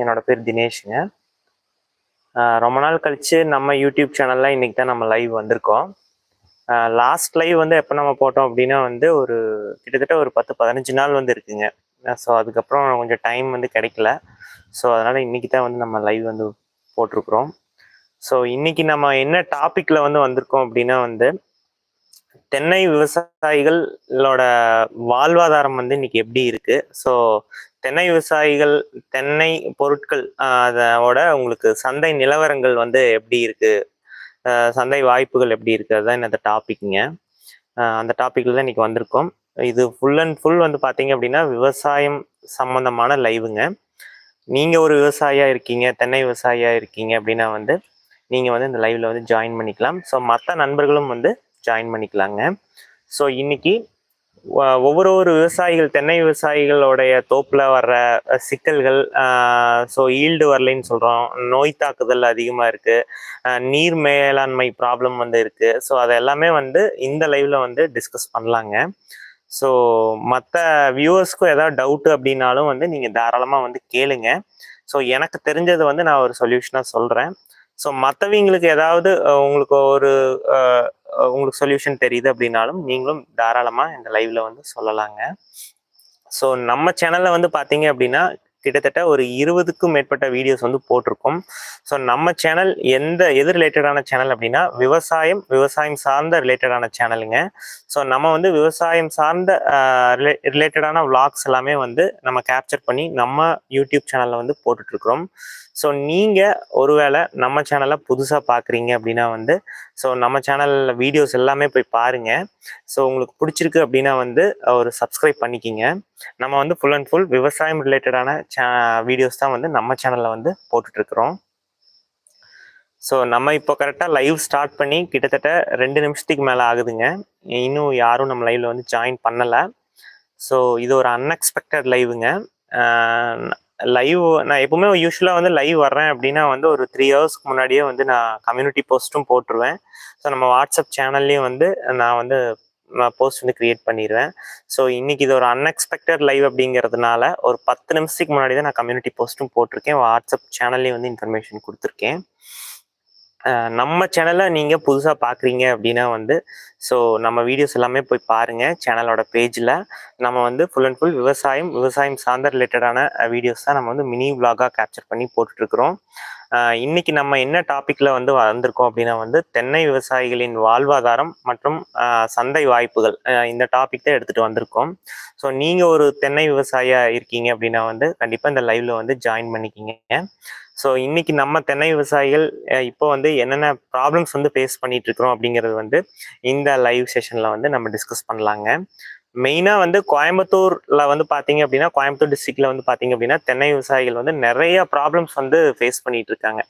என்னோட பேர் தினேஷுங்க. ரொம்ப நாள் கழிச்சு நம்ம யூடியூப் சேனலில் இன்றைக்கி தான் நம்ம லைவ் வந்திருக்கோம். லாஸ்ட் லைவ் வந்து எப்போ நம்ம போட்டோம் அப்படின்னா வந்து ஒரு கிட்டத்தட்ட ஒரு பத்து பதினஞ்சு நாள் வந்து இருக்குங்க. ஸோ அதுக்கப்புறம் கொஞ்சம் டைம் வந்து கிடைக்கல. ஸோ அதனால் இன்னைக்கு தான் வந்து நம்ம லைவ் வந்து போட்டிருக்கிறோம். ஸோ இன்னைக்கு நம்ம என்ன டாப்பிக்கில் வந்து வந்திருக்கோம் அப்படின்னா வந்து தென்னை விவசாயிகளோட வாழ்வாதாரம் வந்து இன்னைக்கு எப்படி இருக்கு? ஸோ தென்னை விவசாயிகள் தென்னை பொருட்கள் அதோட உங்களுக்கு சந்தை நிலவரங்கள் வந்து எப்படி இருக்கு? சந்தை வாய்ப்புகள் எப்படி இருக்குது அதுதான் இந்த டாபிக்ங்க. அந்த டாப்பிக்கில் தான் இன்னைக்கு வந்திருக்கோம். இது ஃபுல் அண்ட் ஃபுல் வந்து பார்த்தீங்க அப்படின்னா விவசாயம் சம்மந்தமான லைவுங்க. நீங்கள் ஒரு விவசாயியாக இருக்கீங்க தென்னை விவசாயியாக இருக்கீங்க அப்படின்னா வந்து நீங்கள் வந்து இந்த லைவில் வந்து ஜாயின் பண்ணிக்கலாம். ஸோ மற்ற நண்பர்களும் வந்து ஜாயின் பண்ணிக்கலாங்க. ஸோ இன்னைக்கு ஒவ்வொரு ஒரு விவசாயிகள் தென்னை விவசாயிகளுடைய தோப்பில் வர்ற சிக்கல்கள் ஸோ ஈல்டு வரலைன்னு சொல்கிறோம் நோய் தாக்குதல் அதிகமாக இருக்குது நீர் மேலாண்மை ப்ராப்ளம் வந்து இருக்குது ஸோ அது எல்லாமே வந்து இந்த லைவில் வந்து டிஸ்கஸ் பண்ணலாங்க. ஸோ மற்ற வியூவர்ஸ்க்கும் ஏதாவது டவுட்டு அப்படின்னாலும் வந்து நீங்கள் தாராளமாக வந்து கேளுங்க. ஸோ எனக்கு தெரிஞ்சது வந்து நான் ஒரு சொல்யூஷனாக சொல்கிறேன் ஸோ மற்றவங்களுக்கு ஏதாவது உங்களுக்கு ஒரு உங்களுக்கு சொல்யூஷன் தெரியுது அப்படின்னாலும் நீங்களும் தாராளமாக இந்த லைவ்ல வந்து சொல்லலாங்க. ஸோ நம்ம சேனலில் வந்து பார்த்தீங்க அப்படின்னா கிட்டத்தட்ட ஒரு இருபதுக்கும் மேற்பட்ட வீடியோஸ் வந்து போட்டிருக்கோம். ஸோ நம்ம சேனல் எந்த எது ரிலேட்டடான சேனல் அப்படின்னா விவசாயம் விவசாயம் சார்ந்த ரிலேட்டடான சேனலுங்க ஸோ நம்ம வந்து விவசாயம் சார்ந்த ரிலேட்டடான விளாக்ஸ் எல்லாமே வந்து நம்ம கேப்சர் பண்ணி நம்ம யூடியூப் சேனலில் வந்து போட்டுட்ருக்குறோம் ஸோ நீங்கள் ஒருவேளை நம்ம சேனலை புதுசாக பார்க்குறீங்க அப்படின்னா வந்து ஸோ நம்ம சேனலில் வீடியோஸ் எல்லாமே போய் பாருங்க. ஸோ உங்களுக்கு பிடிச்சிருக்கு அப்படின்னா வந்து ஒரு சப்ஸ்கிரைப் பண்ணிக்கிங்க. நம்ம வந்து ஃபுல் அண்ட் ஃபுல் விவசாயம் ரிலேட்டடான சே வீடியோஸ் தான் வந்து நம்ம சேனலில் வந்து போட்டுட்டு இருக்கிறோம் ஸோ நம்ம இப்போ கரெக்டாக லைவ் ஸ்டார்ட் பண்ணி கிட்டத்தட்ட ரெண்டு நிமிஷத்துக்கு மேலே ஆகுதுங்க. இன்னும் யாரும் நம்ம லைவில் வந்து ஜாயின் பண்ணலை. ஸோ இது ஒரு அன்எக்ஸ்பெக்டட் லைவுங்க லைவ் நான் எப்பவுமே யூஸ்வலாக வந்து லைவ் வர்றேன் அப்படின்னா வந்து ஒரு த்ரீ ஹவர்ஸ்க்கு முன்னாடியே வந்து நான் கம்யூனிட்டி போஸ்ட்டும் போட்டுருவேன். ஸோ நம்ம வாட்ஸ்அப் சேனல்லையும் வந்து நான் வந்து போஸ்ட் வந்து கிரியேட் பண்ணிடுவேன் ஸோ இன்னைக்கு இது ஒரு அன்எக்ஸ்பெக்டட் லைவ் அப்படிங்கிறதுனால ஒரு பத்து நிமிஷத்துக்கு முன்னாடி தான் நான் கம்யூனிட்டி போஸ்ட்டும் போட்டிருக்கேன். வாட்ஸ்அப் சேனல்லையும் வந்து இன்ஃபர்மேஷன் கொடுத்துருக்கேன். நம்ம சேனலை நீங்கள் புதுசாக பார்க்குறீங்க அப்படின்னா வந்து ஸோ நம்ம வீடியோஸ் எல்லாமே போய் பாருங்கள் சேனலோட பேஜில் நம்ம வந்து ஃபுல் அண்ட் ஃபுல் விவசாயம் விவசாயம் சார்ந்த ரிலேட்டடான வீடியோஸ் தான் நம்ம வந்து மினி விலாகாக கேப்சர் பண்ணி போட்டுட்ருக்குறோம். இன்னைக்கு நம்ம என்ன டாப்பிக்கில் வந்து வந்திருக்கோம் அப்படின்னா வந்து தென்னை விவசாயிகளின் வாழ்வாதாரம் மற்றும் சந்தை வாய்ப்புகள். இந்த டாபிக் தான் எடுத்துகிட்டு வந்திருக்கோம். ஸோ நீங்கள் ஒரு தென்னை விவசாயியாக இருக்கீங்க அப்படின்னா வந்து கண்டிப்பாக இந்த லைவில் வந்து ஜாயின் பண்ணிக்கிங்க. ஸோ இன்னைக்கு நம்ம தென்னை விவசாயிகள் இப்போ வந்து என்னென்ன ப்ராப்ளம்ஸ் வந்து ஃபேஸ் பண்ணிட்டு இருக்கிறோம் அப்படிங்கிறது வந்து இந்த லைவ் செஷன்ல வந்து நம்ம டிஸ்கஸ் பண்ணலாங்க. மெயினாக வந்து கோயம்புத்தூரில் வந்து பார்த்தீங்க அப்படின்னா கோயம்புத்தூர் டிஸ்ட்ரிக்டில் வந்து பார்த்தீங்க அப்படின்னா தென்னை விவசாயிகள் வந்து நிறைய ப்ராப்ளம்ஸ் வந்து ஃபேஸ் பண்ணிட்டு இருக்காங்க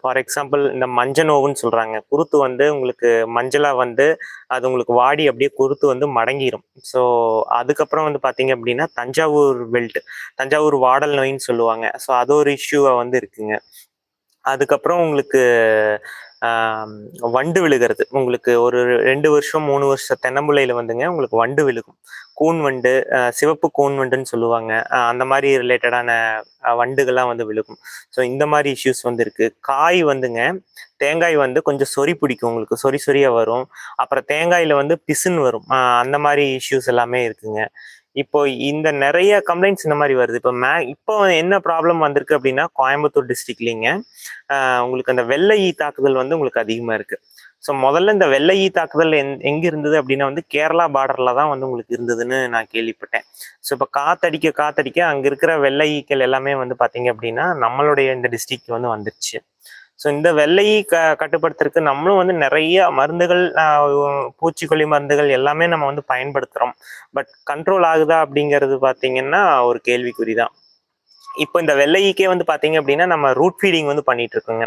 ஃபார் எக்ஸாம்பிள் இந்த மஞ்சனோவுன்னு நோவுன்னு சொல்றாங்க. குருத்து வந்து உங்களுக்கு மஞ்சளா வந்து அது உங்களுக்கு வாடி அப்படியே குருத்து வந்து மடங்கிரும். ஸோ அதுக்கப்புறம் வந்து பாத்தீங்க அப்படின்னா தஞ்சாவூர் பெல்ட் தஞ்சாவூர் வாடல் நோயின்னு சொல்லுவாங்க. ஸோ அது ஒரு இஷ்யூவா வந்து இருக்குங்க. அதுக்கப்புறம் உங்களுக்கு வண்டு விழுகிறது. உங்களுக்கு ஒரு ரெண்டு வருஷம் மூணு வருஷம் தென்னம்புள்ளையில வந்துங்க உங்களுக்கு வண்டு விழுகும். கூன் வண்டு சிவப்பு கூன் வண்டுன்னு சொல்லுவாங்க. அந்த மாதிரி ரிலேட்டடான வண்டுகள்லாம் வந்து விழுகும். ஸோ இந்த மாதிரி இஷ்யூஸ் வந்து இருக்கு காய் வந்துங்க தேங்காய் வந்து கொஞ்சம் சொறி பிடிக்கும் உங்களுக்கு. சொறி சொறியாக வரும். அப்புறம் தேங்காயில் வந்து பிசுன்னு வரும். அந்த மாதிரி இஷ்யூஸ் எல்லாமே இருக்குங்க. இப்போ இந்த நிறைய கம்ப்ளைண்ட்ஸ் இந்த மாதிரி வருது. இப்போ மே இப்போ என்ன ப்ராப்ளம் வந்திருக்கு அப்படின்னா கோயம்புத்தூர் டிஸ்ட்ரிக்ட்லிங்க உங்களுக்கு அந்த வெள்ளை ஈ தாக்குதல் வந்து உங்களுக்கு அதிகமாக இருக்கு. ஸோ முதல்ல இந்த வெள்ளை ஈ தாக்குதல் எங் எங்கே இருந்தது அப்படின்னா வந்து கேரளா பார்டரில் தான் வந்து உங்களுக்கு இருந்ததுன்னு நான் கேள்விப்பட்டேன். ஸோ இப்போ காத்தடிக்க காத்தடிக்க அங்கே இருக்கிற வெள்ளை ஈக்கள் எல்லாமே வந்து பார்த்தீங்க அப்படின்னா நம்மளுடைய இந்த டிஸ்ட்ரிக்ட் வந்து வந்துருச்சு. ஸோ இந்த வெள்ளையை க கட்டுப்படுத்துறதுக்கு நம்மளும் வந்து நிறைய மருந்துகள் பூச்சிக்கொல்லி மருந்துகள் எல்லாமே நம்ம வந்து பயன்படுத்துறோம். பட் கண்ட்ரோல் ஆகுதா அப்படிங்கிறது பார்த்தீங்கன்னா ஒரு கேள்விக்குறி தான் இப்போ இந்த வெள்ளைக்கே வந்து பார்த்தீங்க அப்படின்னா நம்ம ரூட் ஃபீடிங் வந்து பண்ணிட்டு இருக்கோங்க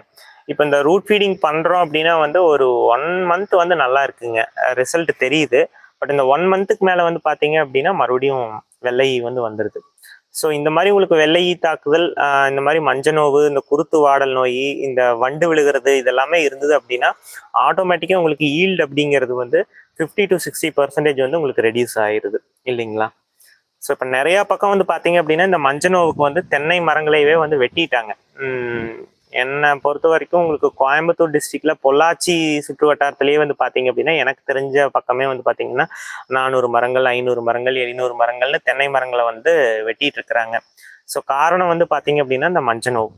இப்போ இந்த ரூட் ஃபீடிங் பண்றோம் அப்படின்னா வந்து ஒரு ஒன் மந்த் வந்து நல்லா இருக்குங்க. ரிசல்ட் தெரியுது. பட் இந்த ஒன் மந்த்துக்கு மேலே வந்து பார்த்தீங்க அப்படின்னா மறுபடியும் வெள்ளை வந்து வந்துடுது ஸோ இந்த மாதிரி உங்களுக்கு வெள்ளை தாக்குதல் இந்த மாதிரி மஞ்ச நோவு இந்த குருத்து வாடல் நோய் இந்த வண்டு விழுகிறது இதெல்லாமே இருந்தது அப்படின்னா ஆட்டோமேட்டிக்காக உங்களுக்கு ஈல்டு அப்படிங்கிறது வந்து ஃபிஃப்டி டு சிக்ஸ்டி பர்சன்டேஜ் வந்து உங்களுக்கு ரெடியூஸ் ஆயிருது. இல்லைங்களா? ஸோ இப்போ நிறைய பக்கம் வந்து பார்த்தீங்க அப்படின்னா இந்த மஞ்சனோவுக்கு வந்து தென்னை மரங்களையவே வந்து வெட்டிட்டாங்க. என்னை பொறுத்த வரைக்கும் உங்களுக்கு கோயம்புத்தூர் டிஸ்ட்ரிக்ட்ல பொள்ளாச்சி சுற்று வட்டாரத்திலேயே வந்து பார்த்தீங்க அப்படின்னா எனக்கு தெரிஞ்ச பக்கமே வந்து பார்த்தீங்கன்னா நானூறு மரங்கள் ஐநூறு மரங்கள் எழுநூறு மரங்கள்னு தென்னை மரங்களை வந்து வெட்டிட்டு இருக்கிறாங்க. ஸோ காரணம் வந்து பார்த்தீங்க அப்படின்னா இந்த மஞ்சனோவு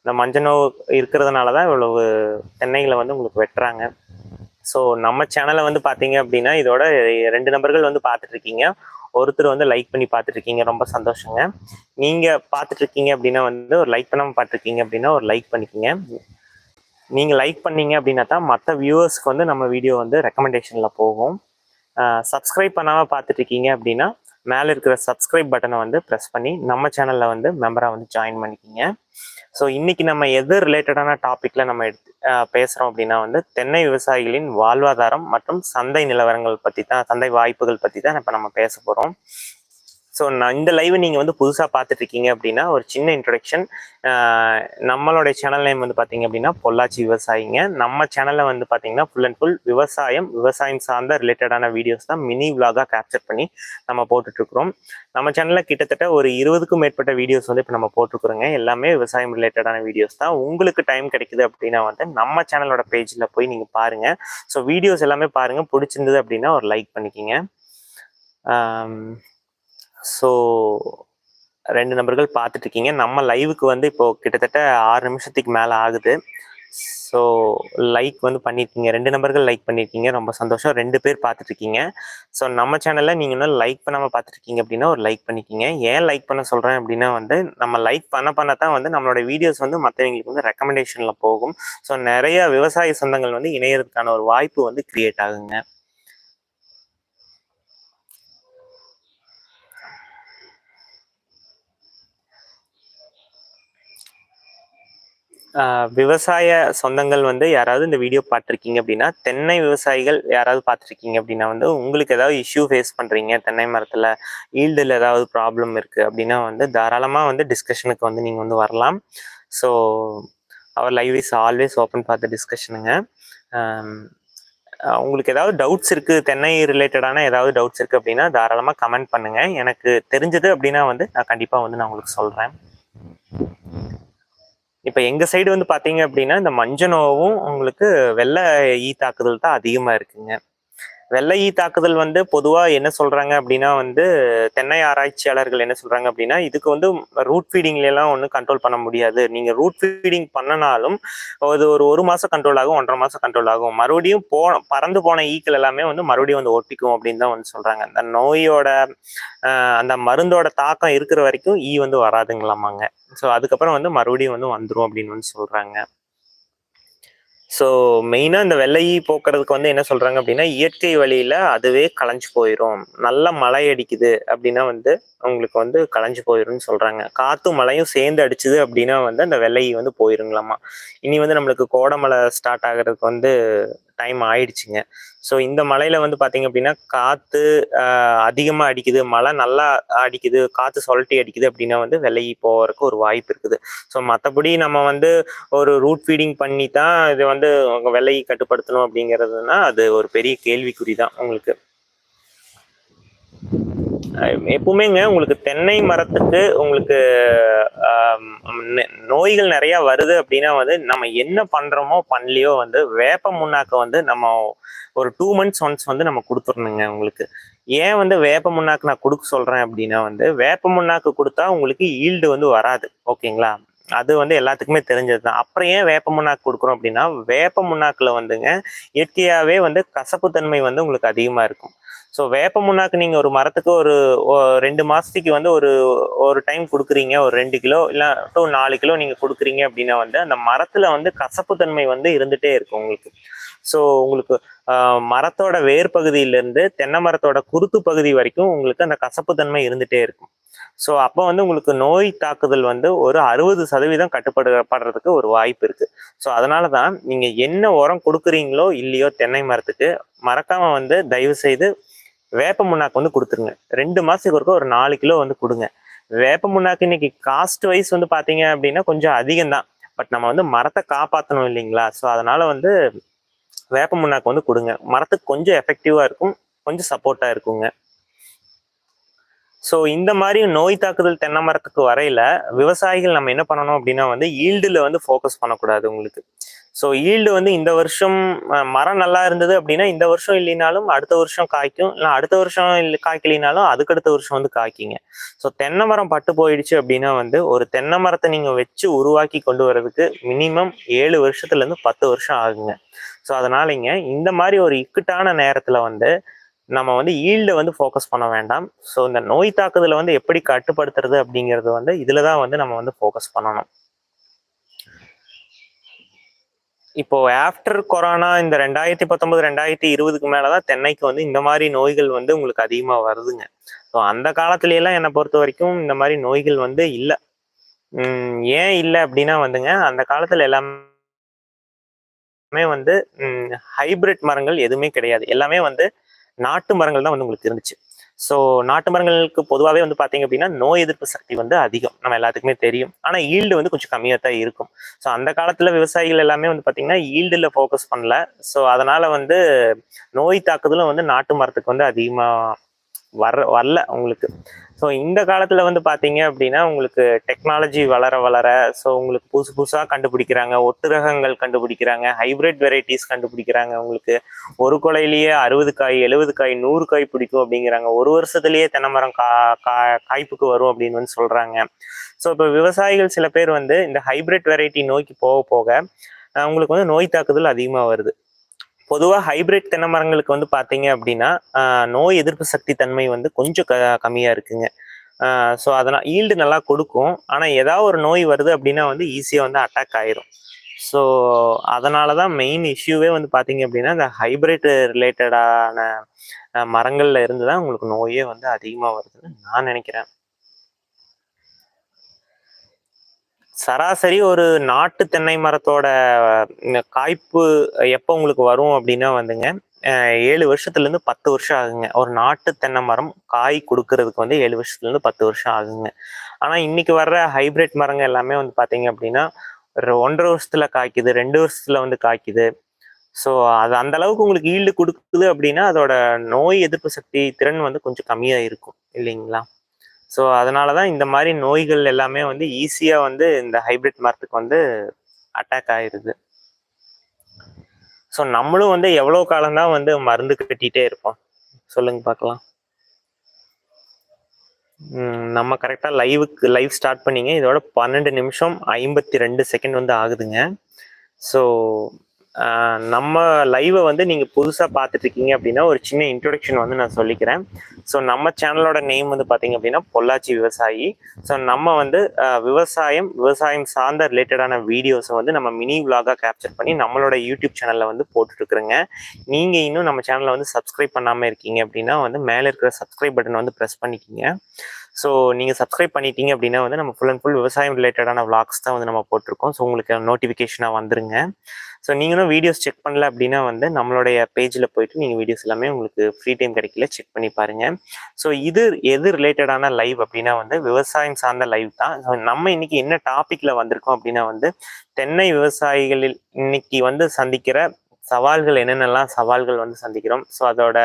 இந்த மஞ்சனோவு இருக்கிறதுனால தான் இவ்வளவு தென்னைகளை வந்து உங்களுக்கு வெட்டுறாங்க. ஸோ நம்ம சேனலை வந்து பார்த்தீங்க அப்படின்னா இதோட ரெண்டு நபர்கள் வந்து பார்த்துட்ருக்கீங்க ஒருத்தர் வந்து லைக் பண்ணி பார்த்துட்டு இருக்கீங்க ரொம்ப சந்தோஷங்க. நீங்கள் பார்த்துட்டு இருக்கீங்க அப்படின்னா வந்து ஒரு லைக் பண்ணாமல் பார்த்துருக்கீங்க அப்படின்னா ஒரு லைக் பண்ணிக்கோங்க. நீங்கள் லைக் பண்ணீங்க அப்படின்னா தான் மற்ற வியூவர்ஸ்க்கு வந்து நம்ம வீடியோ வந்து ரெக்கமெண்டேஷனில் போகும். சப்ஸ்கிரைப் பண்ணாமல் பார்த்துட்டு இருக்கீங்க அப்படின்னா மேலே இருக்கிற சப்ஸ்கிரைப் பட்டனை வந்து ப்ரெஸ் பண்ணி நம்ம சேனலில் வந்து மெம்பராக வந்து ஜாயின் பண்ணிக்கிங்க. ஸோ இன்னைக்கு நம்ம எது ரிலேட்டடான டாபிக்ல நம்ம எடுத்து பேசுறோம் அப்படின்னா வந்து தென்னை விவசாயிகளின் வாழ்வாதாரம் மற்றும் சந்தை நிலவரங்கள் பத்தி தான் சந்தை வாய்ப்புகள் பத்தி தான் இப்போ நம்ம பேச போறோம் ஸோ நான் இந்த லைவ் நீங்கள் வந்து புதுசாக பார்த்துட்டு இருக்கீங்க அப்படின்னா ஒரு சின்ன இன்ட்ரொடக்ஷன் நம்மளுடைய சேனல் நேம் வந்து பார்த்தீங்க அப்படின்னா பொள்ளாச்சி விவசாயிங்க. நம்ம சேனலில் வந்து பார்த்தீங்கன்னா ஃபுல் அண்ட் ஃபுல் விவசாயம் விவசாயம் சார்ந்த ரிலேட்டடான வீடியோஸ் தான் மினி விலாகாக கேப்சர் பண்ணி நம்ம போட்டுட்ருக்குறோம். நம்ம சேனலில் கிட்டத்தட்ட ஒரு இருபதுக்கும் மேற்பட்ட வீடியோஸ் வந்து இப்போ நம்ம போட்டிருக்கிறோங்க எல்லாமே விவசாயம் ரிலேட்டடான வீடியோஸ் தான். உங்களுக்கு டைம் கிடைக்குது அப்படின்னா வந்து நம்ம சேனலோட பேஜில் போய் நீங்கள் பாருங்கள் ஸோ வீடியோஸ் எல்லாமே பாருங்கள் பிடிச்சிருந்தது அப்படின்னா ஒரு லைக் பண்ணிக்கிங்க. ஸோ ரெண்டு நபர்கள் பார்த்துட்டு இருக்கீங்க நம்ம லைவுக்கு வந்து இப்போது கிட்டத்தட்ட ஆறு நிமிஷத்துக்கு மேலே ஆகுது. ஸோ லைக் வந்து பண்ணியிருக்கீங்க ரெண்டு நபர்கள் லைக் பண்ணியிருக்கீங்க ரொம்ப சந்தோஷம். ரெண்டு பேர் பார்த்துட்ருக்கீங்க. ஸோ நம்ம சேனலில் நீங்கள் இன்னும் லைக் பண்ணாமல் பார்த்துருக்கீங்க அப்படின்னா ஒரு லைக் பண்ணிக்கிங்க. ஏன் லைக் பண்ண சொல்கிறேன் அப்படின்னா வந்து நம்ம லைக் பண்ண பண்ண தான் வந்து நம்மளோட வீடியோஸ் வந்து மற்றவங்களுக்கு வந்து ரெக்கமெண்டேஷனில் போகும். ஸோ நிறைய விவசாய சொந்தங்கள் வந்து இணையறதுக்கான ஒரு வாய்ப்பு வந்து க்ரியேட் ஆகுங்க. விவசாய சொந்தங்கள் வந்து யாராவது இந்த வீடியோ பார்த்துருக்கீங்க அப்படின்னா தென்னை விவசாயிகள் யாராவது பார்த்துருக்கீங்க அப்படின்னா வந்து உங்களுக்கு ஏதாவது இஷ்யூ ஃபேஸ் பண்ணுறீங்க தென்னை மரத்தில் ஈல்டில் ஏதாவது ப்ராப்ளம் இருக்குது அப்படின்னா வந்து தாராளமாக வந்து டிஸ்கஷனுக்கு வந்து நீங்கள் வந்து வரலாம். So our live is always open for the டிஸ்கஷனுங்க உங்களுக்கு ஏதாவது டவுட்ஸ் இருக்குது தென்னை ரிலேட்டடான ஏதாவது டவுட்ஸ் இருக்குது அப்படின்னா தாராளமாக கமெண்ட் பண்ணுங்கள் எனக்கு தெரிஞ்சது அப்படின்னா வந்து நான் கண்டிப்பாக வந்து நான் உங்களுக்கு சொல்கிறேன் இப்போ எங்கள் சைடு வந்து பார்த்தீங்க அப்படின்னா இந்த மஞ்சனோவும் உங்களுக்கு வெள்ளை ஈ தாக்குதல் தான் அதிகமாக இருக்குங்க. வெள்ளை ஈ தாக்குதல் வந்து பொதுவா என்ன சொல்றாங்க அப்படின்னா வந்து தென்னை ஆராய்ச்சியாளர்கள் என்ன சொல்றாங்க அப்படின்னா இதுக்கு வந்து ரூட் ஃபீடிங்ல எல்லாம் ஒன்றும் கண்ட்ரோல் பண்ண முடியாது. நீங்க ரூட் ஃபீடிங் பண்ணனாலும் அது ஒரு ஒரு மாசம் கண்ட்ரோல் ஆகும் ஒன்றரை மாசம் கண்ட்ரோல் ஆகும். மறுபடியும் போ பறந்து போன ஈக்கள் எல்லாமே வந்து மறுபடியும் வந்து ஒட்டிக்கும் அப்படின்னு தான் வந்து சொல்றாங்க. அந்த நோயோட அந்த மருந்தோட தாக்கம் இருக்கிற வரைக்கும் ஈ வந்து வராதுங்களாமாங்க. ஸோ அதுக்கப்புறம் வந்து மறுபடியும் வந்து வந்துடும் அப்படின்னு வந்து சொல்றாங்க. ஸோ மெயினாக இந்த வெள்ளையை போக்குறதுக்கு வந்து என்ன சொல்கிறாங்க அப்படின்னா இயற்கை வழியில் அதுவே களைஞ்சு போயிடும் நல்ல மழை அடிக்குது அப்படின்னா வந்து உங்களுக்கு வந்து களைஞ்சு போயிடும்னு சொல்கிறாங்க காற்றும் மழையும் சேர்ந்து அடிச்சுது அப்படின்னா வந்து அந்த வெள்ளை வந்து போயிருங்களாமா. இனி வந்து நம்மளுக்கு கோடமழை ஸ்டார்ட் ஆகிறதுக்கு வந்து டைம் ஆயிடுச்சுங்க. ஸோ இந்த மலையில் வந்து பார்த்தீங்க அப்படின்னா காற்று அதிகமாக அடிக்குது. மழை நல்லா அடிக்குது. காற்று சொலட்டி அடிக்குது அப்படின்னா வந்து விலகி போகிறதுக்கு ஒரு வாய்ப்பு இருக்குது. ஸோ மற்றபடி நம்ம வந்து ஒரு ரூட் ஃபீடிங் பண்ணி தான் இது வந்து உங்க கட்டுப்படுத்தணும் அப்படிங்கிறதுனா அது ஒரு பெரிய கேள்விக்குறி தான் உங்களுக்கு. எப்பவுமேங்க உங்களுக்கு தென்னை மரத்துக்கு உங்களுக்கு நோய்கள் நிறைய வருது அப்படின்னா வந்து நம்ம என்ன பண்றோமோ பண்ணலையோ வந்து வேப்ப முன்னாக்க வந்து நம்ம ஒரு டூ மந்த்ஸ் ஒன்ஸ் வந்து நம்ம கொடுத்துடணுங்க உங்களுக்கு. ஏன் வந்து வேப்ப முன்னாக்கு நான் கொடுக்க சொல்றேன் அப்படின்னா வந்து வேப்ப முன்னாக்கு கொடுத்தா உங்களுக்கு ஈல்டு வந்து வராது ஓகேங்களா? அது வந்து எல்லாத்துக்குமே தெரிஞ்சது தான் அப்புறம் ஏன் வேப்ப முன்னாக்கு கொடுக்குறோம் அப்படின்னா வேப்ப முன்னாக்கில் வந்துங்க இயற்கையாகவே வந்து கசப்பு தன்மை வந்து உங்களுக்கு அதிகமாக இருக்கும். ஸோ வேப்ப முன்னாக்கு நீங்கள் ஒரு மரத்துக்கு ஒரு ரெண்டு மாதத்துக்கு வந்து ஒரு ஒரு டைம் கொடுக்குறீங்க. ஒரு ரெண்டு கிலோ இல்லை டூ நாலு கிலோ நீங்கள் கொடுக்குறீங்க அப்படின்னா வந்து அந்த மரத்தில் வந்து கசப்பு தன்மை வந்து இருந்துகிட்டே இருக்கும் உங்களுக்கு. ஸோ உங்களுக்கு மரத்தோட வேர் பகுதியிலேருந்து தென்னை மரத்தோட குருத்து பகுதி வரைக்கும் உங்களுக்கு அந்த கசப்பு தன்மை இருந்துகிட்டே இருக்கும். ஸோ அப்போ வந்து உங்களுக்கு நோய் தாக்குதல் வந்து ஒரு அறுபது சதவீதம் கட்டுப்படுத்தப்படுறதுக்கு ஒரு வாய்ப்பு இருக்குது ஸோ அதனால தான் நீங்கள் என்ன உரம் கொடுக்குறீங்களோ இல்லையோ தென்னை மரத்துக்கு மறக்காமல் வந்து தயவு செய்து வேப்ப முன்னாக்கு வந்து கொடுத்துருங்க. ரெண்டு மாதத்துக்கு ஒருக்க ஒரு நாலு கிலோ வந்து கொடுங்க. வேப்ப முன்னாக்கு இன்னைக்கு காஸ்ட் வைஸ் வந்து பார்த்தீங்க அப்படின்னா கொஞ்சம் அதிகம் தான் பட் நம்ம வந்து மரத்தை காப்பாற்றணும் இல்லைங்களா? ஸோ அதனால வந்து வேப்ப முன்னாக்கு வந்து கொடுங்க. மரத்துக்கு கொஞ்சம் எஃபெக்டிவாக இருக்கும். கொஞ்சம் சப்போர்ட்டாக இருக்குங்க. ஸோ இந்த மாதிரி நோய் தாக்குதல் தென்னை மரத்துக்கு வரையில விவசாயிகள் நம்ம என்ன பண்ணணும் அப்படின்னா வந்து ஈல்டில் வந்து ஃபோக்கஸ் பண்ணக்கூடாது உங்களுக்கு. ஸோ ஈல்டு வந்து இந்த வருஷம் மரம் நல்லா இருந்தது அப்படின்னா இந்த வருஷம் இல்லைனாலும் அடுத்த வருஷம் காய்க்கும். இல்லை அடுத்த வருஷம் இல்லை காய்க்கலினாலும் அதுக்கடுத்த வருஷம் வந்து காய்க்குங்க. ஸோ தென்னை மரம் பட்டு போயிடுச்சு அப்படின்னா வந்து ஒரு தென்னை மரத்தை நீங்கள் வச்சு உருவாக்கி கொண்டு வர்றதுக்கு மினிமம் ஏழு வருஷத்துல இருந்து பத்து வருஷம் ஆகுங்க. ஸோ அதனாலங்க இந்த மாதிரி ஒரு இக்கட்டான நேரத்தில் வந்து நம்ம வந்து ஈல்டை வந்து ஃபோக்கஸ் பண்ண வேண்டாம். ஸோ இந்த நோய் தாக்குதலை வந்து எப்படி கட்டுப்படுத்துறது அப்படிங்கிறது வந்து இதில் தான் வந்து நம்ம வந்து ஃபோக்கஸ் பண்ணணும். இப்போ ஆஃப்டர் கொரோனா இந்த ரெண்டாயிரத்தி பத்தொன்பது ரெண்டாயிரத்தி இருபதுக்கு மேலதான் தென்னைக்கு வந்து இந்த மாதிரி நோய்கள் வந்து உங்களுக்கு அதிகமா வருதுங்க. ஸோ அந்த காலத்துல எல்லாம் என்னை பொறுத்த வரைக்கும் இந்த மாதிரி நோய்கள் வந்து இல்லை. ஏன் இல்லை அப்படின்னா வந்துங்க அந்த காலத்துல எல்லாமே வந்து ஹைபிரிட் மரங்கள் எதுவுமே கிடையாது. எல்லாமே வந்து நாட்டு மரங்கள் தான் வந்து உங்களுக்கு இருந்துச்சு. ஸோ நாட்டு மரங்களுக்கு பொதுவாகவே வந்து பார்த்தீங்க அப்படின்னா நோய் எதிர்ப்பு சக்தி வந்து அதிகம். நம்ம எல்லாத்துக்குமே தெரியும். ஆனால் ஈல்டு வந்து கொஞ்சம் கம்மியாக தான் இருக்கும். ஸோ அந்த காலத்தில் விவசாயிகள் எல்லாமே வந்து பார்த்தீங்கன்னா ஈல்டில் ஃபோக்கஸ் பண்ணல. ஸோ அதனால் வந்து நோய் தாக்குதலும் வந்து நாட்டு மரத்துக்கு வந்து அதிகமாக வர வரல உங்களுக்கு ஸோ இந்த காலத்தில் வந்து பார்த்தீங்க அப்படின்னா உங்களுக்கு டெக்னாலஜி வளர வளர ஸோ உங்களுக்கு புதுசு புதுசாக கண்டுபிடிக்கிறாங்க ஒட்டு ரகங்கள் கண்டுபிடிக்கிறாங்க ஹைபிரிட் வெரைட்டிஸ் கண்டுபிடிக்கிறாங்க உங்களுக்கு. ஒரு கொலையிலேயே அறுபது காய் எழுபது காய் நூறு காய் பிடிக்கும் அப்படிங்கிறாங்க. ஒரு வருஷத்துலேயே தென்னை மரம் கா கா காய்ப்புக்கு வரும் அப்படின்னு வந்து சொல்கிறாங்க ஸோ இப்போ விவசாயிகள் சில பேர் வந்து இந்த ஹைபிரிட் வெரைட்டி நோக்கி போக போக உங்களுக்கு வந்து நோய் தாக்குதல் அதிகமாக வருது. பொதுவாக ஹைபிரிட் தென்னை மரங்களுக்கு வந்து பார்த்தீங்க அப்படின்னா நோய் எதிர்ப்பு சக்தி தன்மை வந்து கொஞ்சம் க கம்மியாக இருக்குங்க. ஸோ அதனால் ஈல்டு நல்லா கொடுக்கும். ஆனால் ஏதாவது ஒரு நோய் வருது அப்படின்னா வந்து ஈஸியாக வந்து அட்டாக் ஆயிரும். ஸோ அதனால தான் மெயின் இஷ்யூவே வந்து பார்த்தீங்க அப்படின்னா இந்த ஹைபிரிட் ரிலேட்டடான மரங்கள்ல இருந்து தான் உங்களுக்கு நோயே வந்து அதிகமாக வருதுன்னு நான் நினைக்கிறேன். சராசரி ஒரு நாட்டு தென்னை மரத்தோட இந்த காய்ப்பு எப்போ உங்களுக்கு வரும் அப்படின்னா வந்துங்க ஏழு வருஷத்துலேருந்து பத்து வருஷம் ஆகுங்க. ஒரு நாட்டு தென்னை மரம் காய் கொடுக்கறதுக்கு வந்து ஏழு வருஷத்துலேருந்து பத்து வருஷம் ஆகுங்க. ஆனால் இன்னைக்கு வர்ற ஹைபிரிட் மரங்க எல்லாமே வந்து பார்த்தீங்க அப்படின்னா ஒரு ஒன்றரை வருஷத்தில் காய்க்குது ரெண்டு வருஷத்தில் வந்து காய்க்குது. ஸோ அது அந்த அளவுக்கு உங்களுக்கு ஈல்டு கொடுக்குது அப்படின்னா அதோட நோய் எதிர்ப்பு சக்தி திறன் வந்து கொஞ்சம் கம்மியாக இருக்கும் இல்லைங்களா? ஸோ அதனால தான் இந்த மாதிரி நோய்கள் எல்லாமே வந்து ஈஸியாக வந்து இந்த ஹைபிரிட் மரத்துக்கு வந்து அட்டாக் ஆயிடுது ஸோ நம்மளும் வந்து எவ்வளோ காலம்தான் வந்து மருந்து கட்டிகிட்டே இருப்போம். சொல்லுங்க பார்க்கலாம். நம்ம கரெக்டாக லைவுக்கு லைவ் ஸ்டார்ட் பண்ணீங்க. இதோட பன்னெண்டு நிமிஷம் ஐம்பத்தி ரெண்டு செகண்ட் வந்து ஆகுதுங்க. ஸோ நம்ம லைவை வந்து நீங்கள் புதுசாக பார்த்துட்டு இருக்கீங்க அப்படின்னா ஒரு சின்ன இன்ட்ரொடக்ஷன் வந்து நான் சொல்லிக்கிறேன். ஸோ நம்ம சேனலோட நேம் வந்து பார்த்தீங்க அப்படின்னா பொள்ளாச்சி விவசாயி. ஸோ நம்ம வந்து விவசாயம் விவசாயம் சார்ந்த ரிலேட்டடான வீடியோஸை வந்து நம்ம மினி விலாகாக கேப்சர் பண்ணி நம்மளோட யூடியூப் சேனலில் வந்து போட்டுட்ருக்குறோங்க. நீங்கள் இன்னும் நம்ம சேனலை வந்து சப்ஸ்கிரைப் பண்ணாமல் இருக்கீங்க அப்படின்னா வந்து மேலே இருக்கிற சப்ஸ்கிரைப் பட்டனை வந்து ப்ரெஸ் பண்ணிக்கிங்க. ஸோ நீங்கள் சப்ஸ்கிரைப் பண்ணிட்டீங்க அப்படின்னா வந்து நம்ம ஃபுல் அண்ட் ஃபுல் விவசாயம் ரிலேட்டடான விளாக்ஸ் தான் வந்து நம்ம போட்டிருக்கோம். ஸோ உங்களுக்கு நோட்டிஃபிகேஷனாக வந்துருங்க. ஸோ நீங்களும் வீடியோஸ் செக் பண்ணல அப்படின்னா வந்து நம்மளுடைய பேஜில் போயிட்டு நீங்கள் வீடியோஸ் எல்லாமே உங்களுக்கு ஃப்ரீ டைம் கிடைக்கல செக் பண்ணி பாருங்கள் ஸோ இது எது ரிலேட்டடான லைவ் அப்படின்னா வந்து விவசாயம் சார்ந்த லைவ் தான். ஸோ நம்ம இன்னைக்கு என்ன டாப்பிக்கில் வந்திருக்கோம் அப்படின்னா வந்து தென்னை விவசாயிகளில் இன்னைக்கு வந்து சந்திக்கிற சவால்கள் என்னென்னலாம் சவால்கள் வந்து சந்திக்கிறோம். ஸோ அதோட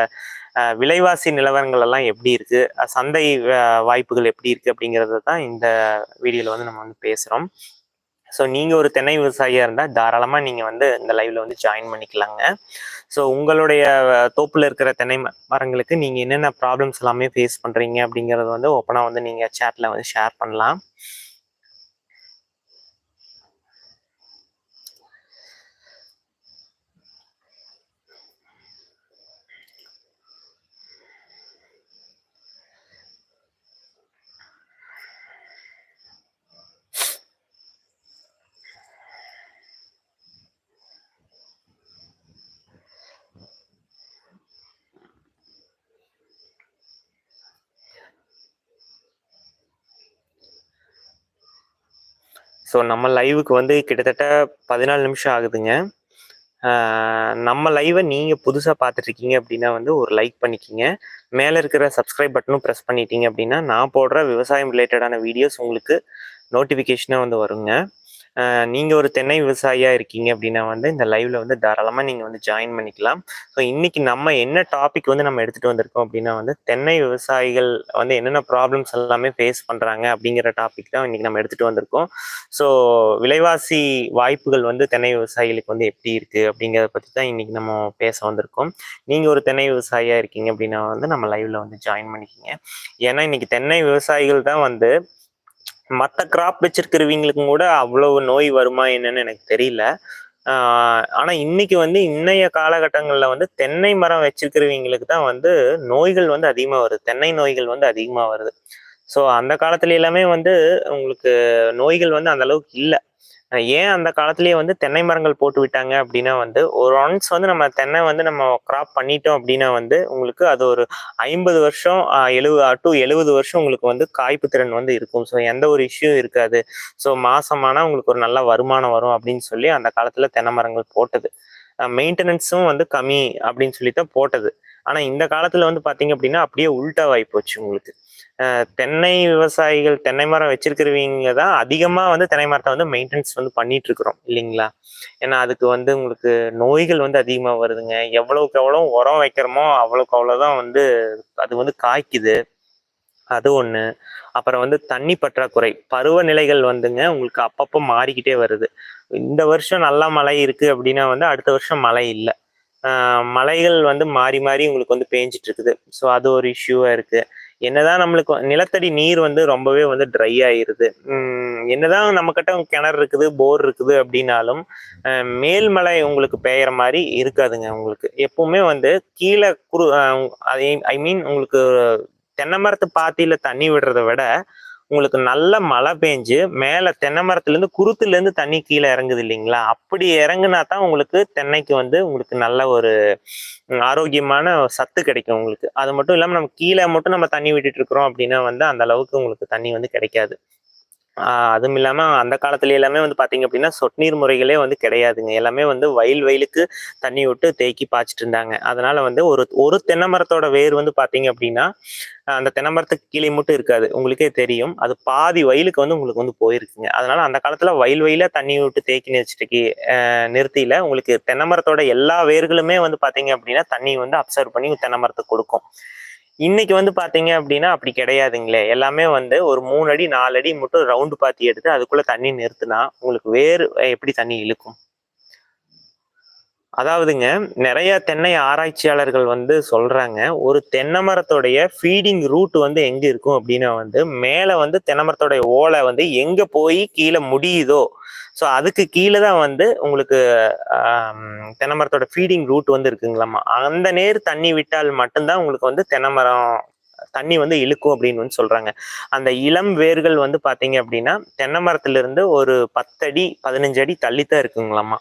விலைவாசி நிலவரங்கள் எல்லாம் எப்படி இருக்கு? சந்தை வாய்ப்புகள் எப்படி இருக்கு அப்படிங்கறத தான் இந்த வீடியோல வந்து நம்ம வந்து பேசுறோம். ஸோ நீங்கள் ஒரு தென்னை விவசாயியாக இருந்தால் தாராளமாக நீங்கள் வந்து இந்த லைவ்ல வந்து ஜாயின் பண்ணிக்கலாங்க. ஸோ உங்களுடைய தோப்பில் தோப்புல இருக்கிற தென்னை மரங்களுக்கு நீங்கள் என்னென்ன ப்ராப்ளம்ஸ் எல்லாமே ஃபேஸ் பண்ணுறீங்க அப்படிங்கிறத வந்து ஓப்பனாக வந்து நீங்கள் சேட்டில் வந்து ஷேர் பண்ணலாம். ஸோ நம்ம லைவுக்கு வந்து கிட்டத்தட்ட பதினாலு நிமிஷம் ஆகுதுங்க. நம்ம லைவை நீங்கள் புதுசாக பார்த்துட்ருக்கீங்க அப்படின்னா வந்து ஒரு லைக் பண்ணிக்கிங்க. மேலே இருக்கிற சப்ஸ்கிரைப் பட்டனும் ப்ரெஸ் பண்ணிட்டீங்க அப்படின்னா நான் போடுற விவசாயம் ரிலேட்டடான வீடியோஸ் உங்களுக்கு நோட்டிஃபிகேஷனாக வந்து வருங்க. நீங்கள் ஒரு தென்னை விவசாயியாக இருக்கீங்க அப்படின்னா வந்து இந்த லைவ்ல வந்து தாராளமாக நீங்கள் வந்து ஜாயின் பண்ணிக்கலாம். ஸோ இன்னைக்கு நம்ம என்ன டாபிக் வந்து நம்ம எடுத்துகிட்டு வந்திருக்கோம் அப்படின்னா வந்து தென்னை விவசாயிகள் வந்து என்னென்ன ப்ராப்ளம்ஸ் எல்லாமே ஃபேஸ் பண்ணுறாங்க அப்படிங்கிற டாபிக் தான் இன்றைக்கி நம்ம எடுத்துகிட்டு வந்திருக்கோம். ஸோ விலைவாசி வாய்ப்புகள் வந்து தென்னை விவசாயிகளுக்கு வந்து எப்படி இருக்குது அப்படிங்கிறத பற்றி தான் இன்றைக்கி நம்ம பேச வந்திருக்கோம். நீங்கள் ஒரு தென்னை விவசாயியாக இருக்கீங்க அப்படின்னா வந்து நம்ம லைவ்ல வந்து ஜாயின் பண்ணிக்கிங்க. ஏன்னா இன்றைக்கி தென்னை விவசாயிகள் தான் வந்து மற்ற கிராப் வச்சிருக்கிறவங்களுக்கும் கூட அவ்வளவு நோய் வருமா என்னன்னு எனக்கு தெரியல. ஆனால் ஆனா இன்னைக்கு வந்து இன்னைய காலகட்டங்கள்ல வந்து தென்னை மரம் வச்சிருக்கிறவங்களுக்கு தான் வந்து நோய்கள் வந்து அதிகமா வருது. தென்னை நோய்கள் வந்து அதிகமா வருது. ஸோ அந்த காலத்துல எல்லாமே வந்து உங்களுக்கு நோய்கள் வந்து அந்த அளவுக்கு இல்லை. ஏன் அந்த காலத்திலேயே வந்து தென்னை மரங்கள் போட்டு விட்டாங்க அப்படின்னா வந்து ஒரு ஒன்ஸ் வந்து நம்ம தென்னை வந்து நம்ம கிராப் பண்ணிட்டோம் அப்படின்னா வந்து உங்களுக்கு அது ஒரு ஐம்பது வருஷம் எழுபது டு எழுபது வருஷம் உங்களுக்கு வந்து காய்ப்பு திறன் வந்து இருக்கும். ஸோ எந்த ஒரு இஷ்யூ இருக்காது. ஸோ மாசமானா உங்களுக்கு ஒரு நல்ல வருமானம் வரும் அப்படின்னு சொல்லி அந்த காலத்தில் தென்னை மரங்கள் போட்டது. மெயின்டெனன்ஸும் வந்து கம்மி அப்படின்னு சொல்லி தான் போட்டது. ஆனால் இந்த காலத்தில் வந்து பார்த்தீங்க அப்படின்னா அப்படியே உல்டாவாகி போச்சு உங்களுக்கு. தென்னை விவசாயிகள் தென்னை மரம் வச்சிருக்கிறவங்க தான் அதிகமாக வந்து தென்னை மரத்தை வந்து மெயின்டெனன்ஸ் வந்து பண்ணிட்டு இருக்கிறோம் இல்லைங்களா? ஏன்னா அதுக்கு வந்து உங்களுக்கு நோய்கள் வந்து அதிகமாக வருதுங்க. எவ்வளவுக்கு எவ்வளோ உரம் வைக்கிறோமோ அவ்வளோக்கு அவ்வளோதான் வந்து அது வந்து காய்க்குது. அது ஒன்று அப்புறம் வந்து தண்ணி பற்றாக்குறை. பருவநிலைகள் வந்துங்க உங்களுக்கு அப்பப்போ மாறிக்கிட்டே வருது. இந்த வருஷம் நல்லா மழை இருக்கு அப்படின்னா வந்து அடுத்த வருஷம் மழை இல்லை. மலைகள் வந்து மாறி மாறி உங்களுக்கு வந்து பேஞ்சிட்டு இருக்குது ஸோ அது ஒரு இஷ்யூவாக இருக்குது என்னதான் நம்மளுக்கு நிலத்தடி நீர் வந்து ரொம்பவே வந்து ட்ரை ஆயிருது. என்னதான் நம்ம கிட்ட கிணறு இருக்குது போர் இருக்குது அப்படின்னாலும் மேல்மலை உங்களுக்கு பெய்யற மாதிரி இருக்காதுங்க உங்களுக்கு. எப்பவுமே வந்து கீழே குறு ஐ மீன் உங்களுக்கு தென்னை மரத்து பாத்தியில தண்ணி விடுறத விட உங்களுக்கு நல்ல மழை பெஞ்சு மேல தென்னை மரத்துல இருந்து குருத்துல இருந்து தண்ணி கீழே இறங்குது இல்லைங்களா? அப்படி இறங்குனா தான் உங்களுக்கு தென்னைக்கு வந்து உங்களுக்கு நல்ல ஒரு ஆரோக்கியமான சத்து கிடைக்கும் உங்களுக்கு. அது மட்டும் இல்லாம நம்ம கீழே மட்டும் நம்ம தண்ணி விட்டுட்டு இருக்கிறோம் அப்படின்னா வந்து அந்த அளவுக்கு உங்களுக்கு தண்ணி வந்து கிடைக்காது. அதுவும் இல்லாம அந்த காலத்துல எல்லாமே வந்து பாத்தீங்க அப்படின்னா சொட்டு நீர் முறைகளே வந்து கிடையாதுங்க. எல்லாமே வந்து வயல் வயலுக்கு தண்ணி விட்டு தேக்கி பாய்ச்சிட்டு இருந்தாங்க. அதனால வந்து ஒரு ஒரு தென்னை மரத்தோட வேர் வந்து பாத்தீங்க அப்படின்னா அந்த தென்னை மரத்துக்கு கீழே மட்டும் இருக்காது. உங்களுக்கே தெரியும். அது பாதி வயலுக்கு வந்து உங்களுக்கு வந்து போயிருக்குங்க. அதனால அந்த காலத்துல வயல் வயல தண்ணி விட்டு தேக்கி நிறுத்திட்டு நிறுத்தியில உங்களுக்கு தென்னை மரத்தோட எல்லா வேர்களுமே வந்து பாத்தீங்க அப்படின்னா தண்ணி வந்து அப்சர்வ் பண்ணி தென்னை மரத்துக்கு கொடுக்கும். இன்னைக்கு வந்து பாத்தீங்க அப்படின்னா அப்படி கிடையாதுங்களே. எல்லாமே வந்து ஒரு மூணு அடி நாலு அடி மட்டும் ரவுண்டு பாத்தி எடுத்து அதுக்குள்ள தண்ணி நிறுத்தினா உங்களுக்கு வேறு எப்படி தண்ணி இழுக்கும்? அதாவதுங்க நிறைய தென்னை ஆராய்ச்சியாளர்கள் வந்து சொல்றாங்க ஒரு தென்னை மரத்தோடைய ஃபீடிங் ரூட் வந்து எங்க இருக்கும் அப்படின்னா வந்து மேல வந்து தென்னை மரத்தோடைய ஓலை வந்து எங்க போய் கீழே முடியுதோ ஸோ அதுக்கு கீழே தான் வந்து உங்களுக்கு தென்னமரத்தோட தென்னை மரத்தோட ஃபீடிங் ரூட் வந்து இருக்குங்களாமா? அந்த நேர் தண்ணி விட்டால் மட்டும்தான் உங்களுக்கு வந்து தென்னை மரம் தண்ணி வந்து இழுக்கும் அப்படின்னு வந்து சொல்றாங்க. அந்த இளம் வேர்கள் வந்து பாத்தீங்க அப்படின்னா தென்னை மரத்துல இருந்து ஒரு பத்தடி பதினஞ்சு அடி தள்ளித்தான் இருக்குங்களாமா?